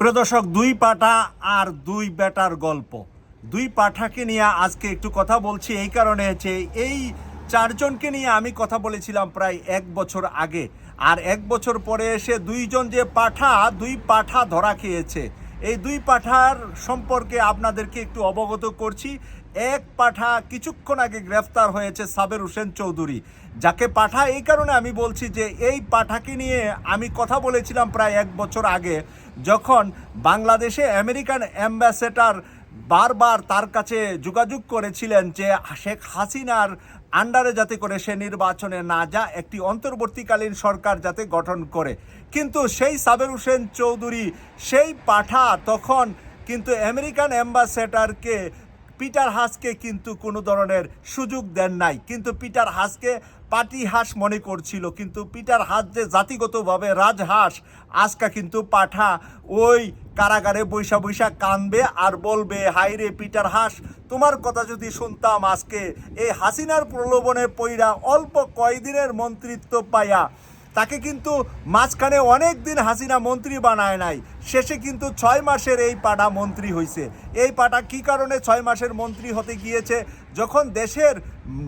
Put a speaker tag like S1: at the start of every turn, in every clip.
S1: প্রিয় দর্শক, দুই পাঠা আর দুই বেটার গল্প। দুই পাঠাকে নিয়ে আজকে একটু কথা বলছি এই কারণে হচ্ছে এই চারজনকে নিয়ে আমি কথা বলেছিলাম প্রায় এক বছর আগে। আর এক বছর পরে এসে দুইজন যে পাঠা, দুই পাঠা ধরা খেয়েছে। এই দুই পাঠার সম্পর্কে আপনাদেরকে একটু অবগত করছি। এক পাঠা কিছুক্ষণ আগে গ্রেফতার হয়েছে সাবের হোসেন চৌধুরী। যাকে পাঠা এই কারণে আমি বলছি যে, এই পাঠাকে নিয়ে আমি কথা বলেছিলাম প্রায় এক বছর আগে, যখন বাংলাদেশে আমেরিকান অ্যাম্বাসেডার বারবার তার কাছে যোগাযোগ করেছিলেন যে শেখ হাসিনার আন্ডারে যাতে করে সে নির্বাচনে না যা একটি অন্তর্বর্তীকালীন সরকার যাতে গঠন করে। কিন্তু সেই সাবের হোসেন চৌধুরী সেই পাঠা তখন কিন্তু আমেরিকান অ্যাম্বাসেডারকে পিটার হাসকে কিন্তু কোনো ধরনের সুযোগ দেন নাই। কিন্তু পিটার হাসকে পাটি হাঁস মনে করছিল, কিন্তু পিটার হাস যে জাতিগতভাবে রাজহাঁস আজকা কিন্তু পাঠা ওই কারাগারে বৈশা বৈশা কানবে আর বলবে হাই রে পিটার হাস, তোমার কথা যদি শুনতাম আজকে, এই হাসিনার প্রলোভনে পইরা অল্প কয়দিনের মন্ত্রিত্ব পাইয়া তাকে কিন্তু মাঝখানে অনেক দিন হাসিনা মন্ত্রী বানায় নাই। শেষে কিন্তু ছয় মাসের এই পাটা মন্ত্রী হয়েছে এই পাটা কি কারণে ছয় মাসের মন্ত্রী হতে গিয়েছে? যখন দেশের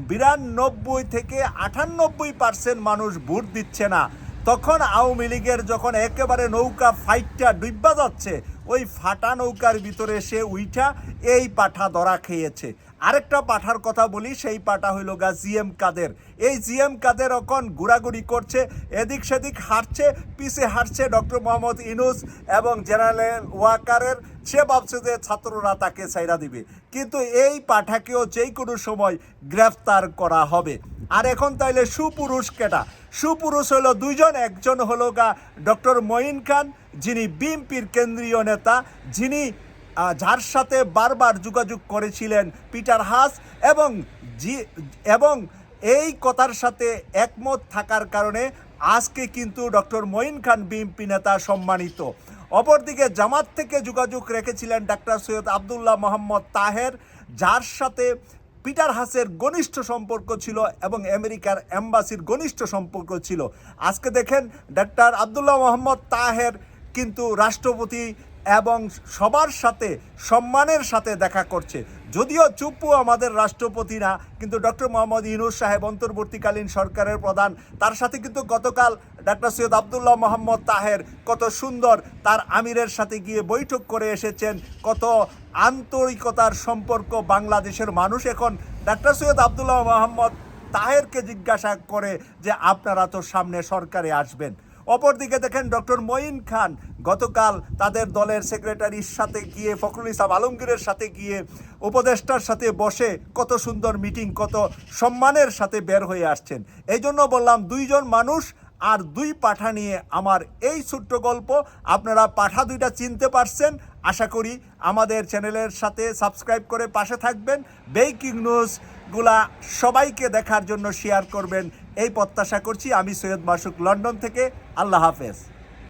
S1: বিরানব্বই থেকে আটানব্বই পার্সেন্ট মানুষ ভোট দিচ্ছে না তখন আওয়ামী লীগের যখন একেবারে নৌকা ফাইটটা ডুব্বা যাচ্ছে, ওই ফাটা নৌকার ভিতরে সে উইঠা এই পাঠা ধরা খেয়েছে। আরেকটা পাঠার কথা বলি, সেই পাঠা হইল গা জিএম কাদের। এই জিএম কাদের এখন ঘোরাঘুরি করছে, এদিক সেদিক হাঁটছে, পিছে হাঁটছে ডক্টর মোহাম্মদ ইনুস এবং জেনারেল ওয়াকারের। সে ভাবছে যে ছাত্ররা তাকে ছাইরা দিবে। কিন্তু এই পাঠাকেও যেই কোনো সময় গ্রেফতার করা হবে। আর এখন তাইলে সুপুরুষ কেটা সুপুরুষ হলো দুইজন, একজন হলো গা ডক্টর মঈন খান, যিনি বিএনপির কেন্দ্রীয় নেতা, যিনি যার সাথে বারবার যোগাযোগ করেছিলেন পিটার হাস এবং জি, এবং এই কথার সাথে একমত থাকার কারণে আজকে কিন্তু ডক্টর মঈন খান বিএনপি নেতা সম্মানিত। অপরদিকে জামাত থেকে যোগাযোগ রেখেছিলেন ডাক্তার সৈয়দ আবদুল্লাহ মোহাম্মদ তাহের, যার সাথে পিটার হাসের ঘনিষ্ঠ সম্পর্ক ছিল এবং আমেরিকার অ্যাম্বাসির ঘনিষ্ঠ সম্পর্ক ছিল। আজকে দেখেন ডাক্তার আবদুল্লাহ মোহাম্মদ তাহের কিন্তু রাষ্ট্রপতি এবং সবার সাথে, সম্মানের সাথে দেখা করছে। যদিও চুপ্পু আমাদের রাষ্ট্রপতি না, কিন্তু ডক্টর মোহাম্মদ ইউনুস সাহেব অন্তর্বর্তীকালীন সরকারের প্রধান। তার সাথে কিন্তু গতকাল ডাক্তার সৈয়দ আবদুল্লাহ মোহাম্মদ তাহের কত সুন্দর তার আমিরের সাথে গিয়ে বৈঠক করে এসেছেন। কত আন্তরিকতার সম্পর্ক বাংলাদেশের মানুষ এখন। ডাক্তার সৈয়দ আবদুল্লাহ মোহাম্মদ তাহেরকে জিজ্ঞাসা করে যে, আপনারা তো সামনে সরকারে আসবেন। অপরদিকে দেখেন ডক্টর মঈন খান, গতকাল তাদের দলের সেক্রেটারির সাথে গিয়ে, ফখরুল ইসলাম আলমগীরের সাথে গিয়ে উপদেষ্টার সাথে বসে কত সুন্দর মিটিং, কত সম্মানের সাথে বের হয়ে আসছেন। এই জন্য বললাম, দুইজন মানুষ আর দুই পাঠা নিয়ে আমার এই ছোট্ট গল্প আপনারা পাঠা দুইটা চিনতে পারছেন। আশা করি আমাদের চ্যানেলের সাথে সাবস্ক্রাইব করে পাশে থাকবেন। বেকিং নিউজগুলা সবাইকে দেখার জন্য শেয়ার করবেন। এই প্রত্যাশা করছি, আমি সৈয়দ মাসুক লন্ডন থেকে। আল্লাহ হাফেজ।